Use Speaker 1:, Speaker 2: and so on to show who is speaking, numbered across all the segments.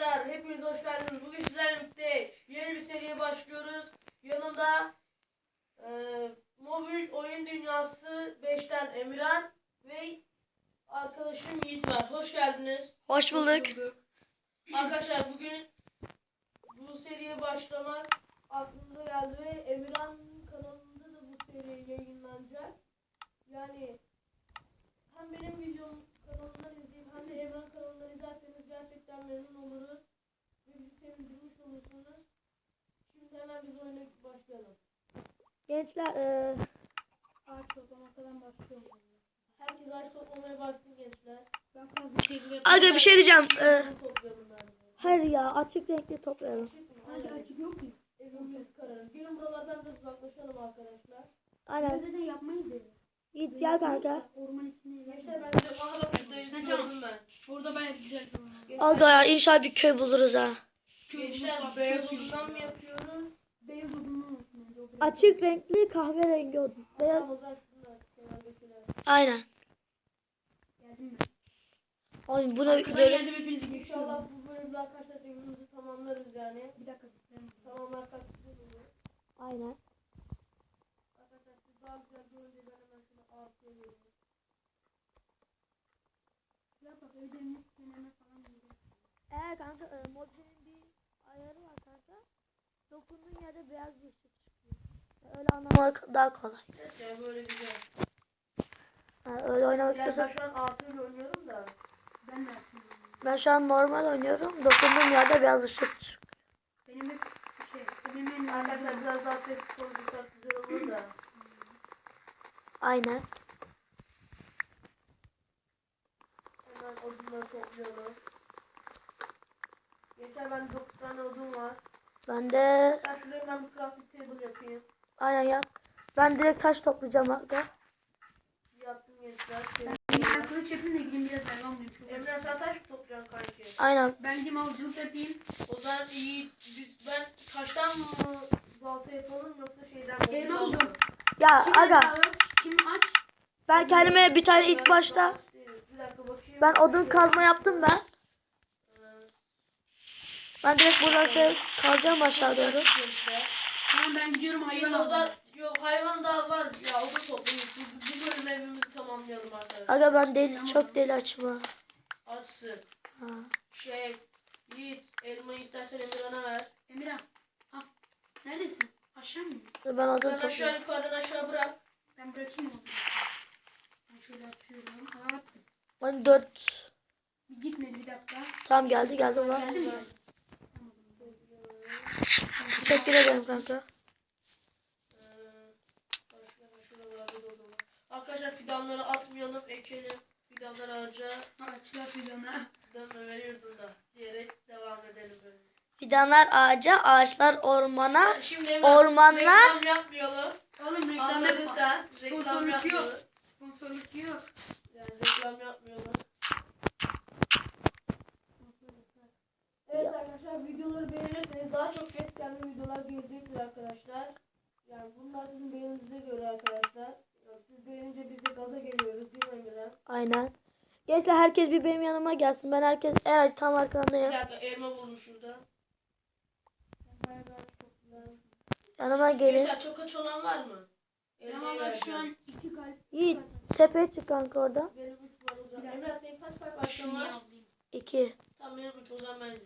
Speaker 1: arkadaşlar, hepiniz hoş geldiniz. Bugün sizlerle birlikte yeni bir seriye başlıyoruz. Yanımda e, mobil oyun dünyası 5'ten Emirhan ve arkadaşım Yiğit var. Hoş geldiniz.
Speaker 2: Hoş bulduk.
Speaker 1: Arkadaşlar bugün bu seriye başlamak aklımıza geldi ve Emirhan kanalında da bu seri yayınlanacak. Yani hem benim videom kanalından izleyip hem de Emirhan kanalından izlerseniz gerçekten memnun oluruz. Ve bizi sevindirmiş olursunuz. Şimdi hemen biz oyuna başlayalım.
Speaker 2: Gençler e,
Speaker 1: Ağaç toplama falan başlıyorum. Herkes ağaç toplamaya başlasın gençler. Ben
Speaker 2: aga bir şey diyeceğim. E,
Speaker 1: bence.
Speaker 2: hayır ya açık renkli toplayalım.
Speaker 1: Açık mı? Aynen.
Speaker 3: yok mu?
Speaker 1: Evimiz kararır. Gelin buralardan da uzaklaşalım arkadaşlar.
Speaker 2: Aynen.
Speaker 3: Evde de yapmayız dedi.
Speaker 2: Git gel kanka.
Speaker 3: Orman içinde
Speaker 1: Gençler ben de
Speaker 3: Sen
Speaker 1: gördüm ben.
Speaker 3: Bir orman.
Speaker 1: Gençler,
Speaker 2: Aga ya inşallah bir köy buluruz ha.
Speaker 1: gençler beyaz odundan mı yapıyoruz?
Speaker 3: Beyaz odunlu olsun bence. o biraz-
Speaker 2: Açık renkli kahverengi odun. Beyaz.
Speaker 1: Tamam.
Speaker 2: Aynen. Bunu
Speaker 3: Arkadan
Speaker 2: böyle
Speaker 3: geldim hepinizi
Speaker 1: İnşallah bu bölümde arkadaşlar evimizi tamamlarız yani.
Speaker 3: Bir dakika
Speaker 1: güzel olur.
Speaker 2: aynen.
Speaker 1: Arkadaşlar siz daha güzel görünce ben hemen şunu artıya veriyorum.
Speaker 3: Ya bak evde mis deneme falan gibi.
Speaker 2: Eğer kanka e, modelin bir ayarı var kanka. Dokunduğun yerde beyaz bir ışık. Öyle anlamak daha kolay.
Speaker 1: Evet ya böyle güzel.
Speaker 2: Yani öyle oynamak
Speaker 1: Yani ben
Speaker 2: istiyorsan.
Speaker 1: şu an artıyla oynuyorum da.
Speaker 3: Ben de.
Speaker 2: Ben şu an normal oynuyorum. Dokunduğum yerde beyaz ışık çıkıyor.
Speaker 3: Benim hep şey, benim en
Speaker 1: Arkadaşlar biraz daha ses konuşursak güzel olur da.
Speaker 2: Aynen.
Speaker 1: Hemen odunları topluyorum. Geçen ben 9 tane odun var.
Speaker 2: Ben de
Speaker 1: Ben şuraya hemen bir crafting table yapayım.
Speaker 2: Aynen yap. Ben direkt taş toplayacağım aga.
Speaker 1: Yaptım gençler.
Speaker 3: Ben kılıç yapayım da gideyim biraz hayvan bulayım.
Speaker 1: Emre sen taş mı toplayacaksın kanki?
Speaker 2: Aynen.
Speaker 3: Ben gideyim avcılık yapayım.
Speaker 1: O zaman iyi. Biz, ben taştan mı balta yapalım yoksa şeyden mi?
Speaker 3: E, ne oldu?
Speaker 2: Ya
Speaker 3: Kim
Speaker 2: aga
Speaker 3: aç? Kim aç?
Speaker 2: ben kendime bir tane ilk başta
Speaker 1: Bir dakika bakayım.
Speaker 2: ben odun kazma yaptım ben.
Speaker 1: Ee,
Speaker 2: Ben direkt buradan şey kazacağım aşağı doğru.
Speaker 3: Tamam ben gidiyorum hayvan alacağım.
Speaker 1: Yok hayvan daha var ya odun toplayayım. Bu, bu bölüm evimizi tamamlayalım arkadaşlar.
Speaker 2: Aga ben deli çok deli açma.
Speaker 1: Açsın.
Speaker 2: Ha.
Speaker 1: Şey Yiğit elmayı istersen Emirhan'a ver.
Speaker 3: Emirhan. Ha. Neredesin? Aşağı mı?
Speaker 2: Ben odun
Speaker 1: Sen aşağı yukarıdan aşağı bırak.
Speaker 3: Ben bırakayım onu. Ben şöyle atıyorum. Aa, attım.
Speaker 2: Ben dört.
Speaker 3: Bir gitmedi bir dakika.
Speaker 2: Tamam geldi geldi var.
Speaker 3: Geldi mi?
Speaker 2: Teşekkür ederim kanka.
Speaker 1: Arkadaşlar fidanları atmayalım, ekelim. Fidanlar ağaca
Speaker 3: Ağaçlar fidanı.
Speaker 1: dönmeme yurdunda diyerek devam edelim böyle.
Speaker 2: Fidanlar ağaca, ağaçlar ormana.
Speaker 1: Şimdi hemen
Speaker 2: Ormanlar-
Speaker 1: reklam yapmayalım.
Speaker 3: Oğlum reklam
Speaker 1: Anladın
Speaker 3: yapma.
Speaker 1: sen. Reklam
Speaker 3: Sponsorluk yok.
Speaker 1: yapmayalım.
Speaker 3: Sponsorluk yok.
Speaker 1: Yani reklam yapmayalım. Evet arkadaşlar videoları beğenirseniz daha çok ses kendi videolar gelecektir arkadaşlar. Yani bunlar sizin beğeninize göre arkadaşlar. Yani siz beğenince biz de gaza geliyoruz değil mi Emirhan?
Speaker 2: Aynen. Gençler herkes bir benim yanıma gelsin. Ben herkes eğer tam
Speaker 1: Bir
Speaker 2: arkandayım.
Speaker 1: dakika elma buldum şurada. Bir.
Speaker 2: Yanıma gelin.
Speaker 1: Gençler çok aç olan var mı? Elmayı
Speaker 3: ben şu an iki kalp.
Speaker 2: Yiğit tepeye çık kanka orada.
Speaker 1: Benim üç var o zaman.
Speaker 3: Bir
Speaker 1: Emrah senin kaç kalp
Speaker 3: Şunu
Speaker 1: var?
Speaker 2: İki.
Speaker 1: Tamam benim üç o zaman ben.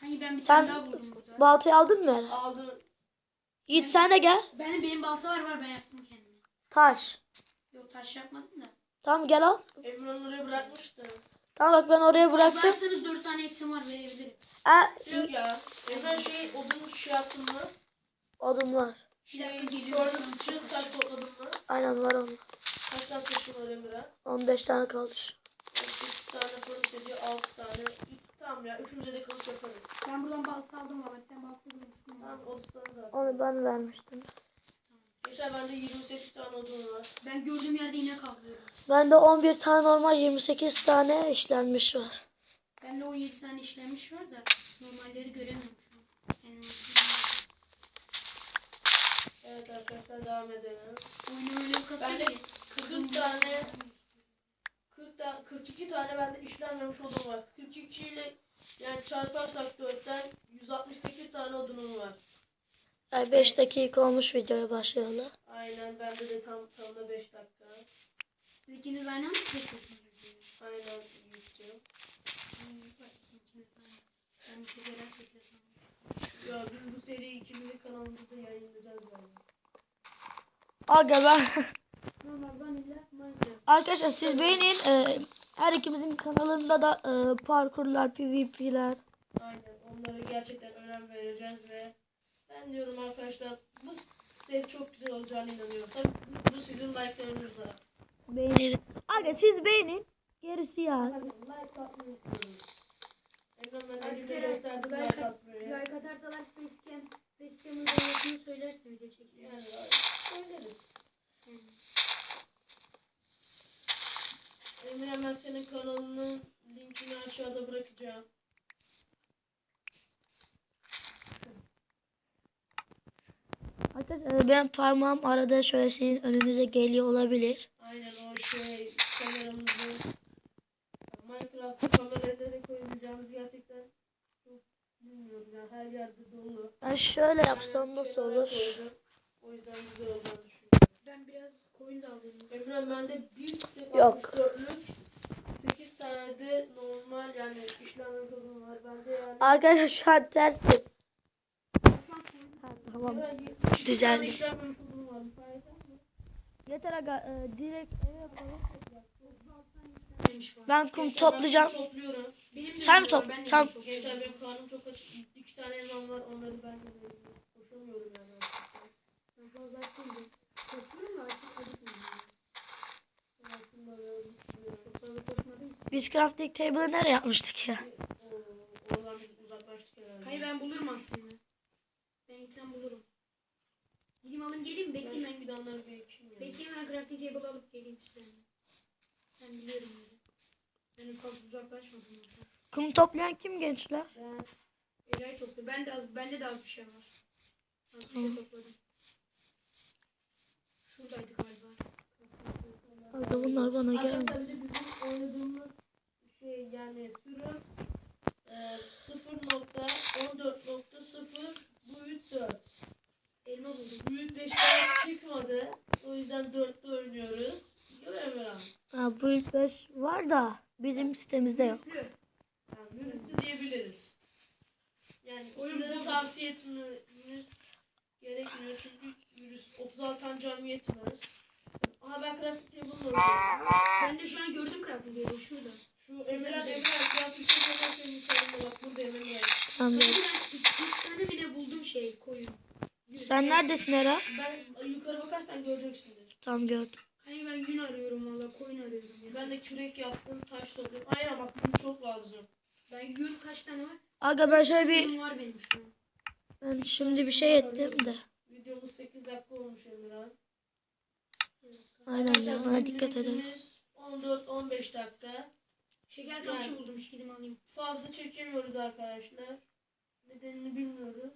Speaker 3: Hani ben bir
Speaker 2: Sen
Speaker 3: tane daha buldum burada.
Speaker 2: baltayı aldın mı? Eren?
Speaker 1: Aldım.
Speaker 2: Yiğit sen de gel.
Speaker 3: Benim benim balta var var ben yaptım kendime.
Speaker 2: Taş.
Speaker 3: Yok taş yapmadım da.
Speaker 2: Tamam gel al.
Speaker 1: Emrah'ın oraya bırakmıştı.
Speaker 2: Tamam bak ben oraya bıraktım.
Speaker 3: Varsanız dört tane etim var verebilirim.
Speaker 2: E,
Speaker 1: Yok ya. Emrah şey odun şey yaptın mı?
Speaker 2: odun var.
Speaker 3: Bir
Speaker 1: Şey,
Speaker 3: dakika geliyorum.
Speaker 1: şurada sıçrayıp taş topladın mı?
Speaker 2: Aynen var onun.
Speaker 1: Kaç tane taşın var Emrah?
Speaker 2: 15 tane kaldı. şu.
Speaker 1: 8 tane fırın seti, 6 tane. Tamam ya, üçümüze de kılıç yaparız.
Speaker 3: Ben buradan balta aldım valla. Ben balta bulmuştum.
Speaker 1: Tamam, 30 tane zaten.
Speaker 2: Onu ben vermiştim.
Speaker 1: Geçen bende 28 tane odun var.
Speaker 3: Ben gördüğüm yerde inek avlıyorum.
Speaker 2: Bende 11 tane normal 28 tane işlenmiş var.
Speaker 3: Bende 17 tane işlenmiş var da normalleri göremiyorum. Yani
Speaker 1: Evet arkadaşlar devam edelim.
Speaker 3: oyunu öyle kasıyor
Speaker 1: Bende
Speaker 3: ki.
Speaker 1: 40 tane 40 tane 42 tane bende işlenmemiş odun var. 42 ile Yani çarparsak 4'ten 168 tane odunum var.
Speaker 2: Yani 5 dakika olmuş videoya başlayalım.
Speaker 1: Aynen bende de tam tamına 5 dakika.
Speaker 3: Siz ikiniz aynı mı çekiyorsunuz?
Speaker 1: Aynen
Speaker 3: aynı. Ben bir şeyler çekiyorsam.
Speaker 1: Ya biz bu seriyi ikimizin kanalımızda yayınlayacağız yani.
Speaker 2: Aga ben... Arkadaşlar siz beğenin. Ee, her ikimizin kanalında da e, parkurlar, PvP'ler.
Speaker 1: Aynen onlara gerçekten önem vereceğiz ve ben diyorum arkadaşlar bu seri çok güzel olacağına inanıyorum. Tabii bu sizin like'larınızla.
Speaker 2: Beğenin. Aga siz beğenin. Gerisi ya.
Speaker 1: Like atmayı unutmayın. Emre ben
Speaker 3: herhalde
Speaker 1: gösterdim
Speaker 3: like
Speaker 1: like
Speaker 3: at-
Speaker 1: atmayı.
Speaker 3: Like atarsalar facecam, facecam'ın söylersin video çekiyor.
Speaker 1: Yani söyleriz. Emre ben senin kanalının linkini aşağıda bırakacağım.
Speaker 2: Arkadaşlar ben parmağım arada şöyle sizin önünüze geliyor olabilir.
Speaker 1: Aynen o şey kameramızı Minecraft kameralara koyabileceğimiz gerçekten çok bilmiyorum yani her yerde dolu.
Speaker 2: Ben şöyle yapsam nasıl olur?
Speaker 1: koydum. O yüzden güzel olacağını düşünüyorum.
Speaker 3: Ben biraz koyun da alayım.
Speaker 1: Emre bende bir stek
Speaker 2: Yok.
Speaker 1: 64'lük 8 tane de normal yani işlem kodum var. Bende yani
Speaker 2: Arkadaşlar şu an tersi. Ha, tamam.
Speaker 1: Emre 72
Speaker 2: Düzeldi.
Speaker 1: tane işlem kodum var. Müsait mi?
Speaker 2: Yeter aga e, direkt eve
Speaker 3: var.
Speaker 2: Ben kum toplayacağım.
Speaker 1: kum topluyorum.
Speaker 3: Benim de
Speaker 2: Sen mi top-
Speaker 3: topluyorum.
Speaker 1: Gençler benim karnım çok aç. İki tane elmam var. Onları ben de veriyorum. Koşamıyorum yani.
Speaker 3: Ben fazla açmayayım. Çok.
Speaker 2: Biz crafting table'ı nereye yapmıştık ya?
Speaker 1: Oradan biz uzaklaştık herhalde.
Speaker 3: Hayır ben bulurum aslında. Ben gitsem bulurum. Gideyim alayım geleyim
Speaker 1: şu
Speaker 3: ben.
Speaker 1: fidanları bir ekeyim ya.
Speaker 3: Bekleyeyim ben crafting table alıp geleyim size. Ben biliyorum yeri. Benim fazla uzaklaşmadım. orada.
Speaker 2: Kum toplayan kim gençler?
Speaker 1: Ben
Speaker 3: Eray toplu. Ben de az, bende de az bir şey var. Az bir şey topladım. Şuradaydı galiba.
Speaker 2: Aga bunlar bana gelmiyor.
Speaker 1: Arkadaşlar bizim oynadığımız şey yani sürüm e, 0.14.0 boyut 4.
Speaker 3: Elma buldum.
Speaker 1: Büyük 5'ten çıkmadı. O yüzden 4'te oynuyoruz. Görüyor musun?
Speaker 2: Ha, ilk beş var da bizim sitemizde yok.
Speaker 1: Yani virüslü diyebiliriz. Yani
Speaker 3: Oyun
Speaker 1: sizlere
Speaker 3: bu.
Speaker 1: tavsiye etmemiz gerekmiyor çünkü virüs 36 tane cam yetmez. Aha ben crafting table'la oynuyorum.
Speaker 3: Ben de şu an gördüm crafting table şurada.
Speaker 1: Şu Emirhan Emirhan crafting table'la senin hikayende bak burada.
Speaker 3: Hadi ben üç, üç tane bile buldum şey koyun.
Speaker 2: Sen neredesin Era?
Speaker 1: Ben yukarı bakarsan göreceksindir.
Speaker 2: Tam gördüm.
Speaker 3: Hani ben yün arıyorum valla koyun arıyorum. Ya.
Speaker 1: Ben de kürek yaptım, taş topluyorum. Aynen bak bunu çok lazım.
Speaker 3: Ben yün kaç tane var?
Speaker 2: Aga ben şöyle bir
Speaker 3: var benim şu an.
Speaker 2: ben şimdi bir şey ettim de.
Speaker 1: Videomuz 8 dakika olmuş Emirhan.
Speaker 2: Aynen ya
Speaker 1: Arkadaşlar,
Speaker 2: bana
Speaker 1: bizim
Speaker 2: dikkat edin.
Speaker 1: limitimiz 14-15 dakika.
Speaker 3: Şeker
Speaker 1: Yani.
Speaker 3: kamışı buldum gideyim alayım.
Speaker 1: Fazla çekemiyoruz arkadaşlar. Nedenini bilmiyoruz.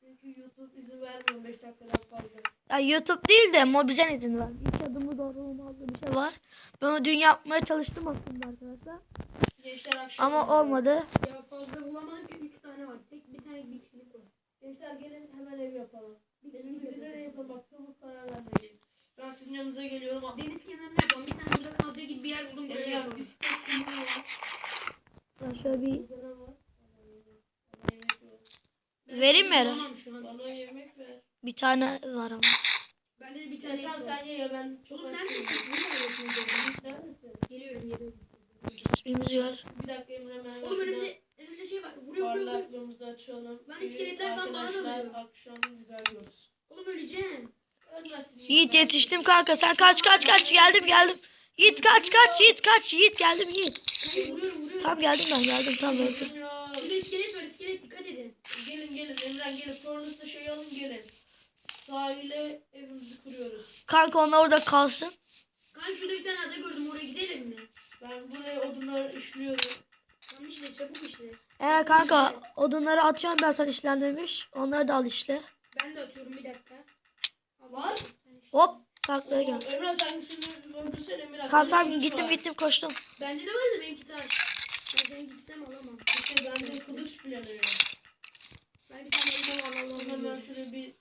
Speaker 1: Çünkü YouTube izin vermiyor 5 dakikadan fazla.
Speaker 2: Ya YouTube değil de Mobizen izin var. İlk adımı doğru olmazdı bir şey var. Ben o dün yapmaya çalıştım aslında arkadaşlar.
Speaker 1: Gençler akşam
Speaker 2: Ama olmadı.
Speaker 3: Ya fazla bulamadık ki 3 tane var. Tek bir tane bir kişilik var.
Speaker 1: Gençler gelin hemen ev yapalım. Evimizi nereye yapalım çabuk karar vermeliyiz. Ben sizin yanınıza geliyorum.
Speaker 3: Deniz kenarına yapalım. Bir tane burada kazdığı gibi bir yer buldum buraya yapalım.
Speaker 1: bisiklet kullanıyor.
Speaker 2: Ben şöyle bir. Vereyim mi Eren?
Speaker 1: Bana yemek ver.
Speaker 2: bir tane var ama.
Speaker 3: Bende de bir
Speaker 1: Ya,
Speaker 3: tane
Speaker 1: tamam sen ye ya ben çok
Speaker 3: Oğlum neredesin? Geliyorum geliyorum.
Speaker 2: İsmimiz var.
Speaker 1: Bir dakika Emre ben
Speaker 3: Oğlum Lan iskeletler falan bana da
Speaker 1: Arkadaşlar
Speaker 3: vuruyor.
Speaker 1: akşam güzel görürüz.
Speaker 3: Oğlum öleceğim.
Speaker 1: Ölmezsin.
Speaker 2: Yiğit yetiştim kanka. Sen kaç kaç kaç geldim geldim. Yiğit kaç kaç Yiğit kaç Yiğit geldim Yiğit.
Speaker 3: Kanka vuruyorum vuruyorum.
Speaker 2: Tam geldim ben geldim tam öldüm.
Speaker 3: Burada iskelet var iskelet dikkat edin.
Speaker 1: Gelin gelin Emren gelin. Furnace'da şey alın gelin. Sahile evimizi kuruyoruz.
Speaker 2: Kanka onlar orada kalsın.
Speaker 3: Kan şurada bir tane ada gördüm oraya gidelim mi?
Speaker 1: Ben buraya odunları işliyorum.
Speaker 3: Tamam işle çabuk işle.
Speaker 2: Eğer kanka odunları atıyorum ben sen işlenmemiş. Onları da al işle.
Speaker 3: Ben de atıyorum bir dakika.
Speaker 1: Var.
Speaker 2: Hop taklaya gel.
Speaker 1: Oo, Emren sen öldürsen Emren.
Speaker 2: Tamam tamam
Speaker 1: Benim
Speaker 2: gittim gittim koştum.
Speaker 3: Bende de var da benimki taş. Ben gitsem alamam.
Speaker 1: İşte bende kılıç planıyor.
Speaker 3: Ben bir tane elma Allah'ım.
Speaker 1: Hemen şöyle bir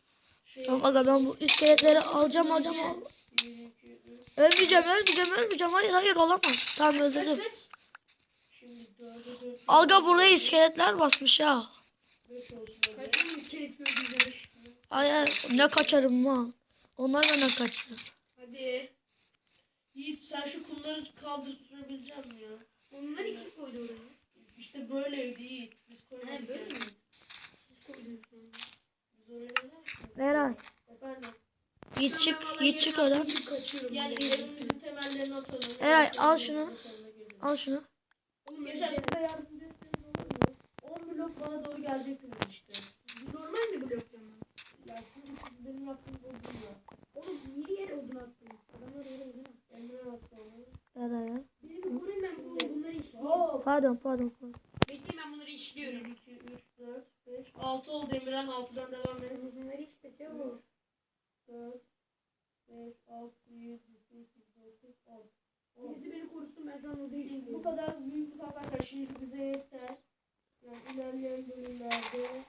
Speaker 1: şey.
Speaker 2: Tamam aga ben bu iskeletleri alacağım alacağım. al-
Speaker 1: Bir, iki, üç.
Speaker 2: Ölmeyeceğim ölmeyeceğim ölmeyeceğim. Hayır hayır olamaz. Tamam
Speaker 3: Kaç
Speaker 2: öldürdüm.
Speaker 3: kaç?
Speaker 2: Aga buraya iskeletler basmış ya.
Speaker 1: Beş olsun hadi.
Speaker 3: Kaç tane iskelet gördünüz?
Speaker 2: Ay ay, ne kaçarım lan. Onlar da ne kaçtı.
Speaker 3: Hadi.
Speaker 1: Yiğit sen şu kumları kaldırabilecek misin ya?
Speaker 3: Onlar kim koydu oraya?
Speaker 1: İşte böyleydi Yiğit. Biz koymadık.
Speaker 3: böyle mi? Siz koydunuz.
Speaker 1: Biz oraya koymadık.
Speaker 2: Eray.
Speaker 1: Efendim.
Speaker 2: Git
Speaker 3: Ben
Speaker 2: çık
Speaker 3: yarın
Speaker 2: çık oradan.
Speaker 1: Yani evimizin temellerini atalım.
Speaker 2: Eray, al şunu. Al şunu.
Speaker 3: Oğlum
Speaker 1: Geçen
Speaker 3: önce
Speaker 1: size yardımcı etseniz olur mu? 10 blok bana doğru geleceksiniz işte.
Speaker 3: normal mi bloklama?
Speaker 1: Ya şimdi siz benim aklım bozuldu ya.
Speaker 3: Oğlum niye yere odun attın? Adamlar yere odun attı.
Speaker 1: Emre attı onu.
Speaker 2: Eray.
Speaker 3: Beni bir koruyun ben bu, bunları işliyorum.
Speaker 2: Pardon pardon. pardon.
Speaker 3: Bekleyin ben bunları
Speaker 1: 1,
Speaker 3: işliyorum.
Speaker 1: 2, 3, 4, 5, 6 oldu Emirhan 6'dan devam edelim.
Speaker 3: Bunları işte çabuk.
Speaker 1: 4, 5, 6, 7, 8, 9, 10.
Speaker 3: Birisi beni korusun ben şu an odayı
Speaker 1: Biz bu
Speaker 3: işliyorum.
Speaker 1: kadar büyük arkadaşlar şimdi bize Yani ilerleyen bölümlerde.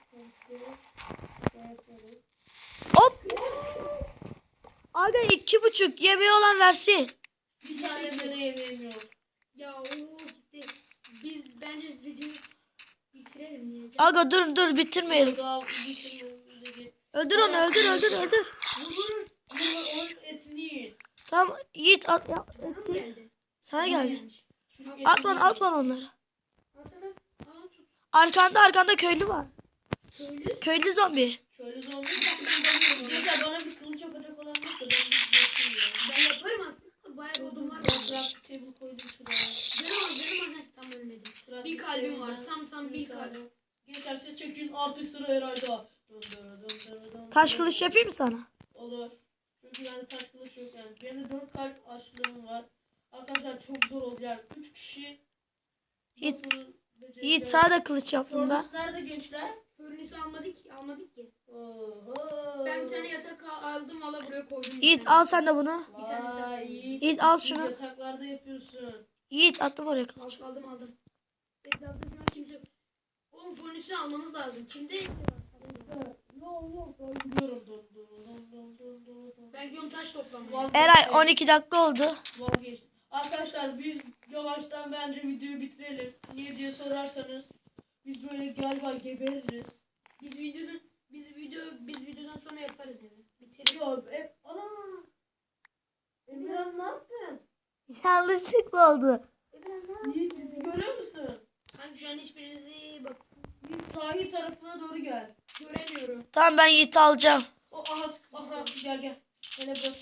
Speaker 2: Hop. Aga iki buçuk yemeği olan versin.
Speaker 1: Bir tane bile yemeğim yok.
Speaker 3: Ya o gitti. Biz bence videoyu bitirelim niye?
Speaker 2: Aga dur dur bitirmeyelim.
Speaker 1: Daha bitirmemize gerek-
Speaker 2: Öldür onu öldür öldür öldür.
Speaker 1: Vurun. Vurun onun etini yiyin.
Speaker 2: Tamam Yiğit at ya.
Speaker 3: Bana?
Speaker 2: Sana geldi.
Speaker 3: gelmiş.
Speaker 1: Çünkü
Speaker 2: At
Speaker 1: etini
Speaker 2: bana
Speaker 1: yiyin.
Speaker 2: at bana onları.
Speaker 3: Atana.
Speaker 2: Arkanda arkanda köylü var.
Speaker 3: Köylü.
Speaker 2: Köylü zombi.
Speaker 1: Şöyle zombi. Bana bir kılıç yapacak olan yok da ben.
Speaker 3: Ben yaparım aslında. Bayağı odun var.
Speaker 1: Craft table koydum şuraya.
Speaker 3: Canım az canım az. Heh, Tam ölmedim. Bir kalbim var. Tam tam bir kalbim.
Speaker 1: Gençler siz çekin artık sıra Eray'da. Dön, dön, dön, dön, dön,
Speaker 2: Taş kılıç yapayım mı sana?
Speaker 1: Olur. Çünkü bende taş kılıç yok yani. Benim de 4 kalp açlığım var. Arkadaşlar çok zor olacak. 3 kişi
Speaker 2: Yiğit-
Speaker 1: nasıl becereceğiz?
Speaker 2: Yiğit sana da kılıç yaptım ben.
Speaker 1: Furnace nerede gençler?
Speaker 3: Fırınısı almadık. Almadık ki.
Speaker 1: Oho.
Speaker 3: Ben bir tane yatak al- aldım valla buraya koydum. bir
Speaker 2: Yiğit
Speaker 3: tane.
Speaker 2: al sen de bunu.
Speaker 3: Bir tane yatak
Speaker 1: Vay,
Speaker 3: aldım.
Speaker 1: Yiğit.
Speaker 2: Yiğit al şunu.
Speaker 1: Yataklarda yapıyorsun.
Speaker 2: Yiğit attım oraya kılıç.
Speaker 3: Al- Aldım aldım. Etrafta şu an kimse yok. Oğlum fırınısı almamız lazım. Kimde?
Speaker 1: Yok yok ben gidiyorum.
Speaker 3: Ben gidiyorum taş toplamaya.
Speaker 2: Eray 12 dakika oldu.
Speaker 1: Vazgeçtim. Arkadaşlar biz yavaştan bence videoyu bitirelim. Niye diye sorarsanız biz böyle galiba gebeririz.
Speaker 3: Biz videodan biz video biz videodan sonra yaparız yani. Bitirelim.
Speaker 1: Yok hep ana. Emirhan ne yaptın?
Speaker 2: Yanlışlıkla oldu.
Speaker 1: Bizi görüyor musun?
Speaker 3: Kanka şu an hiçbirinizi bak
Speaker 1: sahil tarafına doğru gel.
Speaker 3: göremiyorum.
Speaker 2: Tamam ben Yiğit'i alacağım.
Speaker 1: O aha aha gel gel. Hele bırak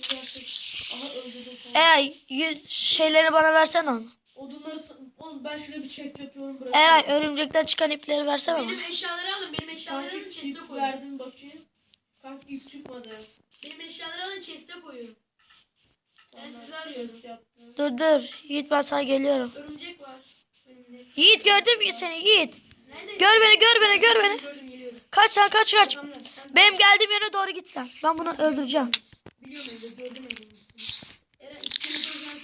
Speaker 1: öldürdüm.
Speaker 2: Eray yüz şeyleri bana versene onu.
Speaker 1: Odunları oğlum ben şuraya bir chest yapıyorum bırak.
Speaker 2: Eray örümcekten çıkan ipleri versene bana.
Speaker 3: Benim eşyaları alın. Benim eşyaları chest'e koyun.
Speaker 1: verdim bakayım. Kanka ip çıkmadı.
Speaker 3: Benim eşyaları alın chest'e koyun. Ben sizi arıyorum.
Speaker 2: Dur dur. Yiğit ben sana geliyorum.
Speaker 3: Örümcek var.
Speaker 2: Yiğit gördün mü seni Yiğit?
Speaker 3: Nerede?
Speaker 2: Gör beni gör beni gör beni.
Speaker 3: Gördüm.
Speaker 2: Kaç sen kaç kaç.
Speaker 3: Tamam, sen
Speaker 2: Benim geldiğim yöne doğru git sen. Ben bunu öldüreceğim.
Speaker 3: biliyorum gördüm. Eren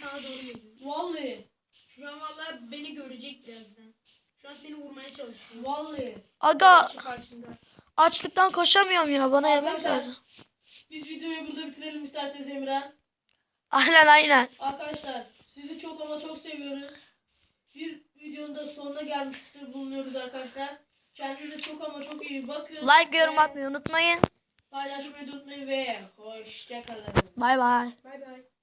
Speaker 3: sana doğru geliyor.
Speaker 1: Vallahi.
Speaker 3: Şu an vallahi beni görecek birazdan. Şu an seni vurmaya çalışıyor.
Speaker 1: Vallahi.
Speaker 2: Aga
Speaker 3: Şu karşında.
Speaker 2: açlıktan koşamıyorum ya. Bana yemek
Speaker 1: Arkadaşlar,
Speaker 2: lazım.
Speaker 1: Biz videoyu burada bitirelim isterseniz Emirhan.
Speaker 2: Aynen aynen.
Speaker 1: Arkadaşlar sizi çok ama çok seviyoruz. Bir videonun da sonuna gelmiştir bulunuyoruz arkadaşlar. Kendinize çok ama çok iyi bakın.
Speaker 2: Like yorum
Speaker 1: Ve
Speaker 2: atmayı unutmayın.
Speaker 1: Paylaşmayı unutmayın ve hoşçakalın.
Speaker 2: Bay bay.
Speaker 3: Bay bay.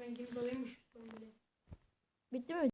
Speaker 3: Ben gidip alayım şu sorunu.
Speaker 2: Bitti mi?